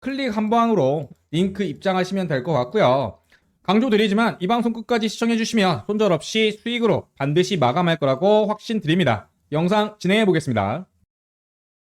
클릭 한 방으로 링크 입장하시면 될 것 같고요. 강조드리지만 이 방송 끝까지 시청해주시면 손절 없이 수익으로 반드시 마감할 거라고 확신드립니다. 영상 진행해 보겠습니다.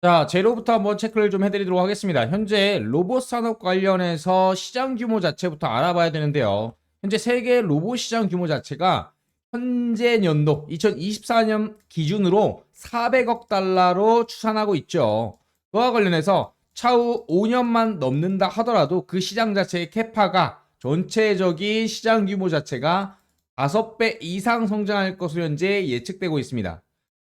자, 재료부터 한번 체크를 좀 해드리도록 하겠습니다. 현재 로봇 산업 관련해서 시장 규모 자체부터 알아봐야 되는데요. 현재 세계 로봇 시장 규모 자체가 현재 연도 2024년 기준으로 400억 달러로 추산하고 있죠. 그와 관련해서 차후 5년만 넘는다 하더라도 그 시장 자체의 캐파가 전체적인 시장 규모 자체가 5배 이상 성장할 것으로 현재 예측되고 있습니다.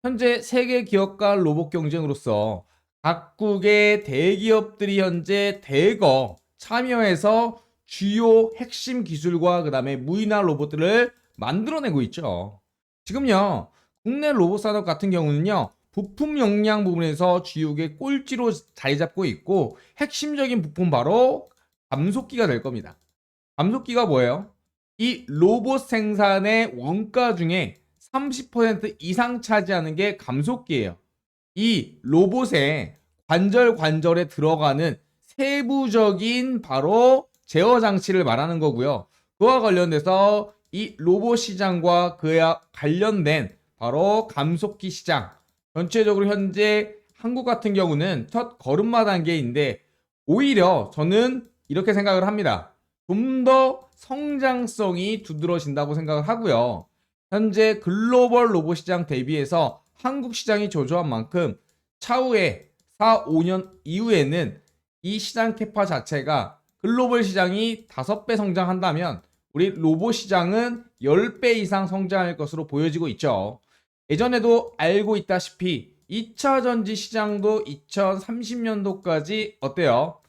현재 세계 기업과 로봇 경쟁으로서 각국의 대기업들이 현재 대거 참여해서 주요 핵심 기술과 그 다음에 무인화 로봇들을 만들어내고 있죠. 지금요, 국내 로봇 산업 같은 경우는요, 부품 역량 부분에서 주요의 꼴찌로 자리 잡고 있고, 핵심적인 부품 바로 감속기가 될 겁니다. 감속기가 뭐예요? 이 로봇 생산의 원가 중에 30% 이상 차지하는 게 감속기예요. 이 로봇의 관절 관절에 들어가는 세부적인 바로 제어 장치를 말하는 거고요. 그와 관련돼서 이 로봇 시장과 그와 관련된 바로 감속기 시장 전체적으로 현재 한국 같은 경우는 첫 걸음마 단계인데 오히려 저는 이렇게 생각을 합니다. 좀 더 성장성이 두드러진다고 생각을 하고요. 현재 글로벌 로봇 시장 대비해서 한국 시장이 저조한 만큼 차후에 4, 5년 이후에는 이 시장 캐파 자체가 글로벌 시장이 5배 성장한다면 우리 로봇 시장은 10배 이상 성장할 것으로 보여지고 있죠. 예전에도 알고 있다시피 2차 전지 시장도 2030년도까지 어때요?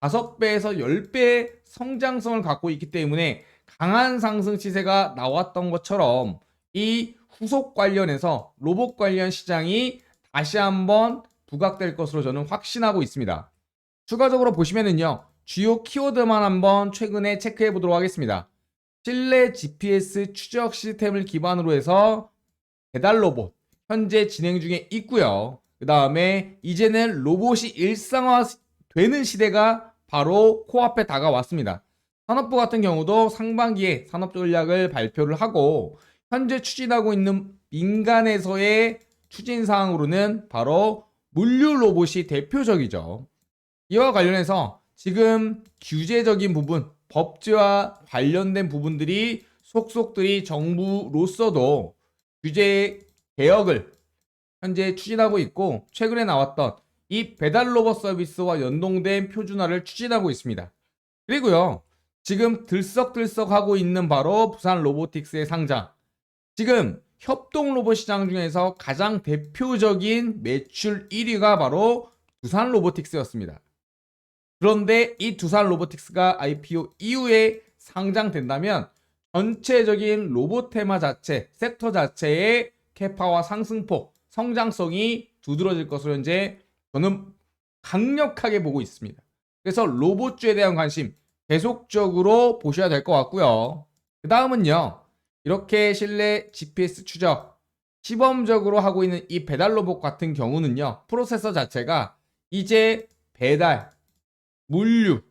5배에서 10배 성장성을 갖고 있기 때문에 강한 상승 시세가 나왔던 것처럼 이 후속 관련해서 로봇 관련 시장이 다시 한번 부각될 것으로 저는 확신하고 있습니다. 추가적으로 보시면은요, 주요 키워드만 한번 최근에 체크해 보도록 하겠습니다. 실내 GPS 추적 시스템을 기반으로 해서 배달 로봇 현재 진행 중에 있고요. 그 다음에 이제는 로봇이 일상화 되는 시대가 바로 코앞에 다가왔습니다. 산업부 같은 경우도 상반기에 산업 전략을 발표를 하고 현재 추진하고 있는 민간에서의 추진 사항으로는 바로 물류 로봇이 대표적이죠. 이와 관련해서 지금 규제적인 부분, 법제와 관련된 부분들이 속속들이 정부로서도 규제 개혁을 현재 추진하고 있고 최근에 나왔던 이 배달 로봇 서비스와 연동된 표준화를 추진하고 있습니다. 그리고요. 지금 들썩들썩 하고 있는 바로 부산 로보틱스의 상장. 지금 협동 로봇 시장 중에서 가장 대표적인 매출 1위가 바로 두산 로보틱스였습니다. 그런데 이 두산 로보틱스가 IPO 이후에 상장된다면 전체적인 로봇 테마 자체, 섹터 자체의 캐파와 상승폭, 성장성이 두드러질 것으로 현재 저는 강력하게 보고 있습니다. 그래서 로봇주에 대한 관심 계속적으로 보셔야 될 것 같고요. 그 다음은요. 이렇게 실내 GPS 추적 시범적으로 하고 있는 이 배달 로봇 같은 경우는요. 프로세서 자체가 이제 배달, 물류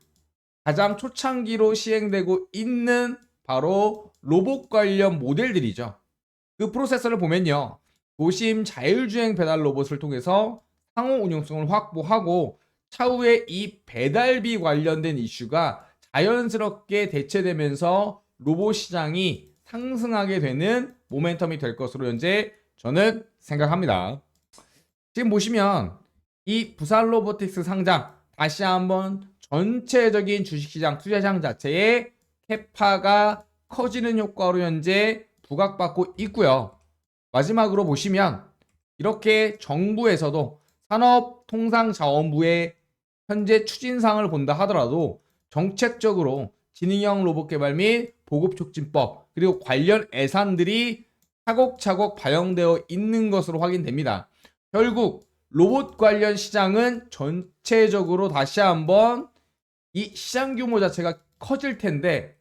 가장 초창기로 시행되고 있는 바로 로봇 관련 모델들이죠. 그 프로세서를 보면요. 도심 자율주행 배달 로봇을 통해서 상호 운용성을 확보하고 차후에 이 배달비 관련된 이슈가 자연스럽게 대체되면서 로봇 시장이 상승하게 되는 모멘텀이 될 것으로 현재 저는 생각합니다. 지금 보시면 이 부산 로보틱스 상장 다시 한번 전체적인 주식시장 투자시장 자체의 캐파가 커지는 효과로 현재 부각받고 있고요. 마지막으로 보시면 이렇게 정부에서도 산업통상자원부의 현재 추진상을 본다 하더라도 정책적으로 지능형 로봇 개발 및 보급 촉진법 그리고 관련 예산들이 차곡차곡 반영되어 있는 것으로 확인됩니다. 결국 로봇 관련 시장은 전체적으로 다시 한번 이 시장 규모 자체가 커질 텐데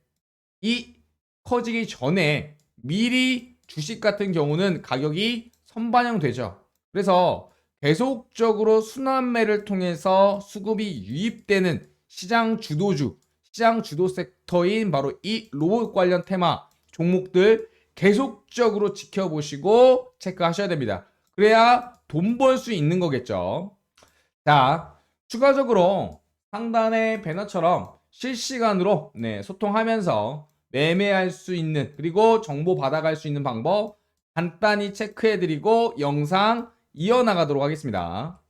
이 커지기 전에 미리 주식 같은 경우는 가격이 선반영되죠. 그래서 계속적으로 순환매를 통해서 수급이 유입되는 시장 주도주, 시장 주도 섹터인 바로 이 로봇 관련 테마 종목들 계속적으로 지켜보시고 체크하셔야 됩니다. 그래야 돈 벌 수 있는 거겠죠. 자, 추가적으로 상단의 배너처럼 실시간으로 네, 소통하면서 매매할 수 있는 그리고 정보 받아갈 수 있는 방법 간단히 체크해드리고 영상 이어나가도록 하겠습니다.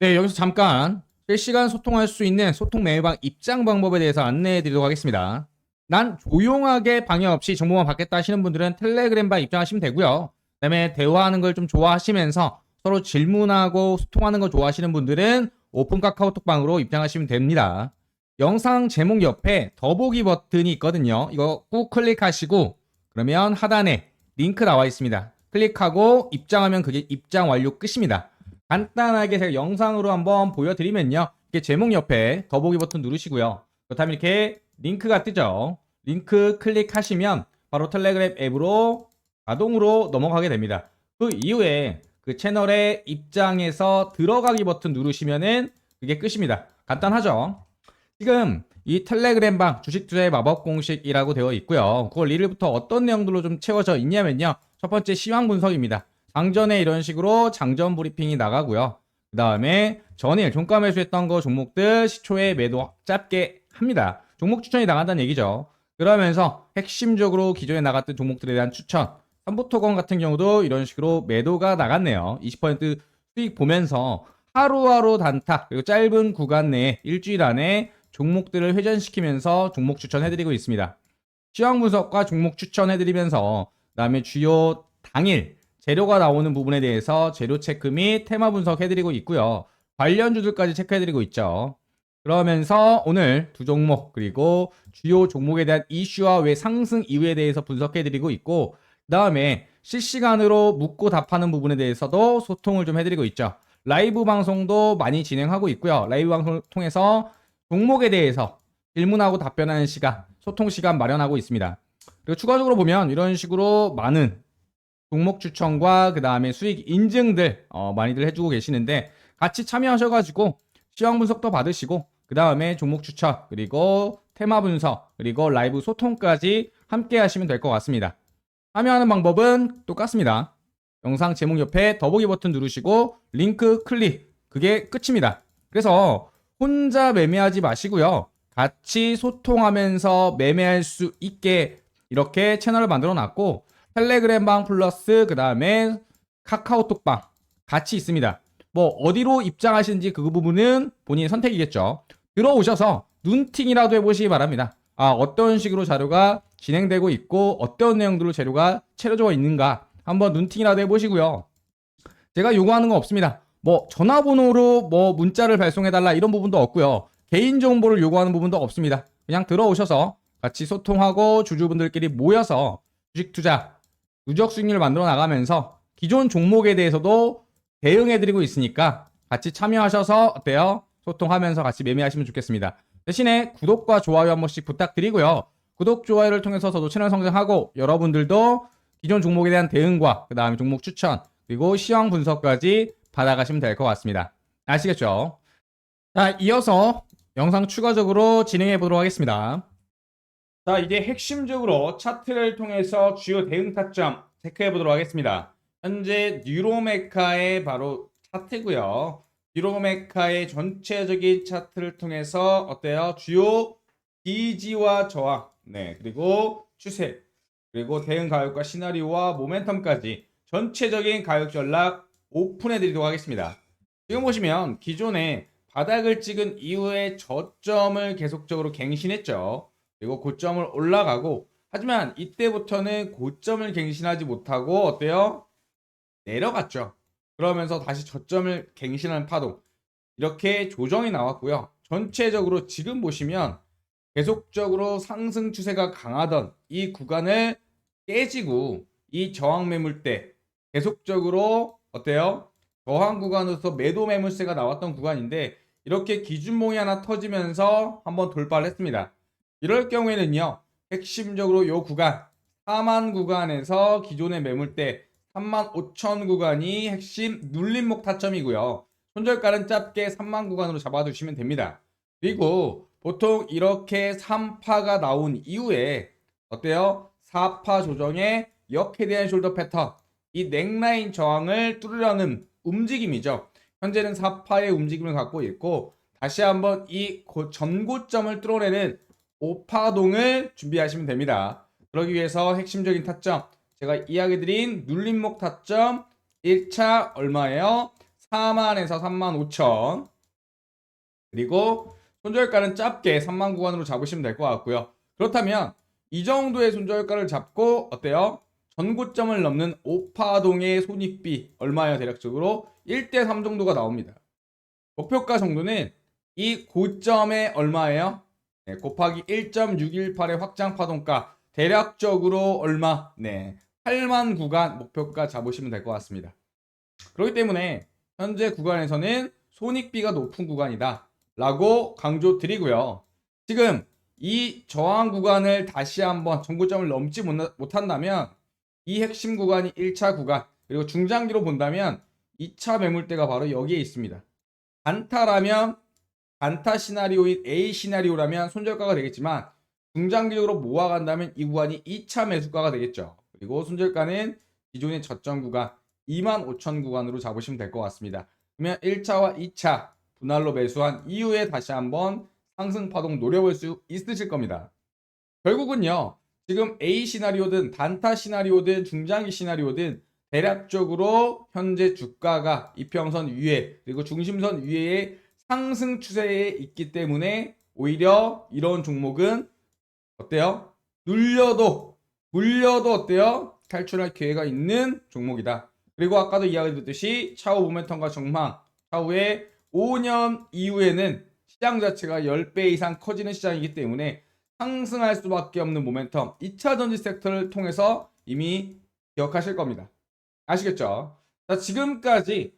네, 여기서 잠깐 실시간 소통할 수 있는 소통 매매방 입장 방법에 대해서 안내해드리도록 하겠습니다. 난 조용하게 방해 없이 정보만 받겠다 하시는 분들은 텔레그램방 입장하시면 되고요. 그다음에 대화하는 걸 좀 좋아하시면서 서로 질문하고 소통하는 걸 좋아하시는 분들은 오픈 카카오톡방으로 입장하시면 됩니다. 영상 제목 옆에 더보기 버튼이 있거든요. 이거 꾹 클릭하시고 그러면 하단에 링크 나와 있습니다. 클릭하고 입장하면 그게 입장 완료 끝입니다. 간단하게 제가 영상으로 한번 보여드리면요. 이게 제목 옆에 더보기 버튼 누르시고요. 그렇다면 이렇게 링크가 뜨죠. 링크 클릭하시면 바로 텔레그램 앱으로 자동으로 넘어가게 됩니다. 그 이후에 그 채널의 입장에서 들어가기 버튼 누르시면은 그게 끝입니다. 간단하죠? 지금 이 텔레그램 방 주식 투자의 마법 공식이라고 되어 있고요. 9월 1일부터 어떤 내용들로 좀 채워져 있냐면요. 첫 번째 시황 분석입니다. 장전에 이런 식으로 장전 브리핑이 나가고요. 그 다음에 전일 종가 매수했던 거 종목들 시초에 매도 짧게 합니다. 종목 추천이 나간다는 얘기죠. 그러면서 핵심적으로 기존에 나갔던 종목들에 대한 추천. 삼부토건 같은 경우도 이런 식으로 매도가 나갔네요. 20% 수익 보면서 하루하루 단타 그리고 짧은 구간 내에 일주일 안에 종목들을 회전시키면서 종목 추천해드리고 있습니다. 시황 분석과 종목 추천해드리면서 그다음에 주요 당일 재료가 나오는 부분에 대해서 재료 체크 및 테마 분석해드리고 있고요. 관련주들까지 체크해드리고 있죠. 그러면서 오늘 두 종목 그리고 주요 종목에 대한 이슈와 왜 상승 이유에 대해서 분석해드리고 있고 그 다음에 실시간으로 묻고 답하는 부분에 대해서도 소통을 좀 해드리고 있죠. 라이브 방송도 많이 진행하고 있고요. 라이브 방송을 통해서 종목에 대해서 질문하고 답변하는 시간, 소통 시간 마련하고 있습니다. 그리고 추가적으로 보면 이런 식으로 많은 종목 추천과 그 다음에 수익 인증들 어, 많이들 해주고 계시는데 같이 참여하셔가지고 시황 분석도 받으시고 그 다음에 종목 추천 그리고 테마 분석 그리고 라이브 소통까지 함께 하시면 될 것 같습니다. 참여하는 방법은 똑같습니다. 영상 제목 옆에 더보기 버튼 누르시고 링크 클릭 그게 끝입니다. 그래서 혼자 매매하지 마시고요. 같이 소통하면서 매매할 수 있게 이렇게 채널을 만들어 놨고 텔레그램 방 플러스 그 다음에 카카오톡 방 같이 있습니다. 뭐 어디로 입장하시는지 그 부분은 본인 선택이겠죠. 들어오셔서 눈팅이라도 해보시기 바랍니다. 아 어떤 식으로 자료가 진행되고 있고 어떤 내용들로 재료가 채워져 있는가 한번 눈팅이라도 해보시고요. 제가 요구하는 건 없습니다. 뭐 전화번호로 뭐 문자를 발송해달라 이런 부분도 없고요. 개인 정보를 요구하는 부분도 없습니다. 그냥 들어오셔서 같이 소통하고 주주분들끼리 모여서 주식 투자 누적 수익률을 만들어 나가면서 기존 종목에 대해서도 대응해드리고 있으니까 같이 참여하셔서 어때요? 소통하면서 같이 매매하시면 좋겠습니다. 대신에 구독과 좋아요 한 번씩 부탁드리고요. 구독, 좋아요를 통해서 저도 채널 성장하고 여러분들도 기존 종목에 대한 대응과 그 다음에 종목 추천 그리고 시황 분석까지 받아가시면 될 것 같습니다. 아시겠죠? 자, 이어서 영상 추가적으로 진행해 보도록 하겠습니다. 자, 이제 핵심적으로 차트를 통해서 주요 대응 타점 체크해 보도록 하겠습니다. 현재 뉴로메카의 바로 차트고요. 뉴로메카의 전체적인 차트를 통해서 어때요? 주요 지지와 저항, 네, 그리고 추세, 그리고 대응 가격과 시나리오와 모멘텀까지 전체적인 가격 전략 오픈해 드리도록 하겠습니다. 지금 보시면 기존에 바닥을 찍은 이후에 저점을 계속적으로 갱신했죠. 그리고 고점을 올라가고 하지만 이때부터는 고점을 갱신하지 못하고 어때요? 내려갔죠. 그러면서 다시 저점을 갱신하는 파동. 이렇게 조정이 나왔고요. 전체적으로 지금 보시면 계속적으로 상승 추세가 강하던 이 구간을 깨지고 이 저항 매물대 계속적으로 어때요? 저항 구간으로서 매도 매물세가 나왔던 구간인데 이렇게 기준봉이 하나 터지면서 한번 돌파를 했습니다. 이럴 경우에는요. 핵심적으로 이 구간 4만 구간에서 기존의 매물대 3만 5천 구간이 핵심 눌림목 타점이고요. 손절가는 짧게 3만 구간으로 잡아두시면 됩니다. 그리고 보통 이렇게 3파가 나온 이후에 어때요? 4파 조정의 역헤드앤 숄더 패턴 이 넥라인 저항을 뚫으려는 움직임이죠. 현재는 4파의 움직임을 갖고 있고 다시 한번 이 고- 전고점을 뚫어내는 5파동을 준비하시면 됩니다. 그러기 위해서 핵심적인 타점 제가 이야기 드린 눌림목 타점 1차 얼마예요? 4만에서 3만 5천 그리고 손절가는 짧게 3만 구간으로 잡으시면 될 것 같고요. 그렇다면 이 정도의 손절가를 잡고 어때요? 전고점을 넘는 5파동의 손익비 얼마예요 대략적으로? 1대3 정도가 나옵니다. 목표가 정도는 이 고점에 얼마예요? 네, 곱하기 1.618의 확장 파동가 대략적으로 얼마? 네, 8만 구간 목표가 잡으시면 될 것 같습니다. 그렇기 때문에 현재 구간에서는 손익비가 높은 구간이다 라고 강조 드리고요. 지금 이 저항 구간을 다시 한번 정고점을 넘지 못- 못한다면 이 핵심 구간이 1차 구간 그리고 중장기로 본다면 2차 매물대가 바로 여기에 있습니다. 단타라면 단타 시나리오인 A 시나리오라면 손절가가 되겠지만 중장기적으로 모아간다면 이 구간이 2차 매수가가 되겠죠. 그리고 손절가는 기존의 저점 구간 25,000 구간으로 잡으시면 될 것 같습니다. 그러면 1차와 2차 분할로 매수한 이후에 다시 한번 상승 파동 노려볼 수 있으실 겁니다. 결국은요. 지금 A 시나리오든 단타 시나리오든 중장기 시나리오든 대략적으로 현재 주가가 이평선 위에 그리고 중심선 위에 상승 추세에 있기 때문에 오히려 이런 종목은 어때요? 눌려도 물려도 어때요? 탈출할 기회가 있는 종목이다. 그리고 아까도 이야기 드렸듯이 차후 모멘텀과 정망 차후에 5년 이후에는 시장 자체가 10배 이상 커지는 시장이기 때문에 상승할 수밖에 없는 모멘텀 2차 전지 섹터를 통해서 이미 기억하실 겁니다. 아시겠죠? 자, 지금까지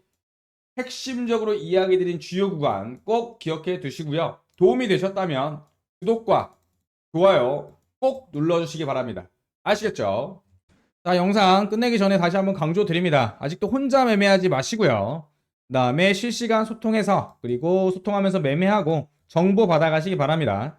핵심적으로 이야기 드린 주요 구간 꼭 기억해 두시고요. 도움이 되셨다면 구독과 좋아요 꼭 눌러주시기 바랍니다. 아시겠죠? 자, 영상 끝내기 전에 다시 한번 강조 드립니다. 아직도 혼자 매매하지 마시고요. 그 다음에 실시간 소통해서 그리고 소통하면서 매매하고 정보 받아가시기 바랍니다.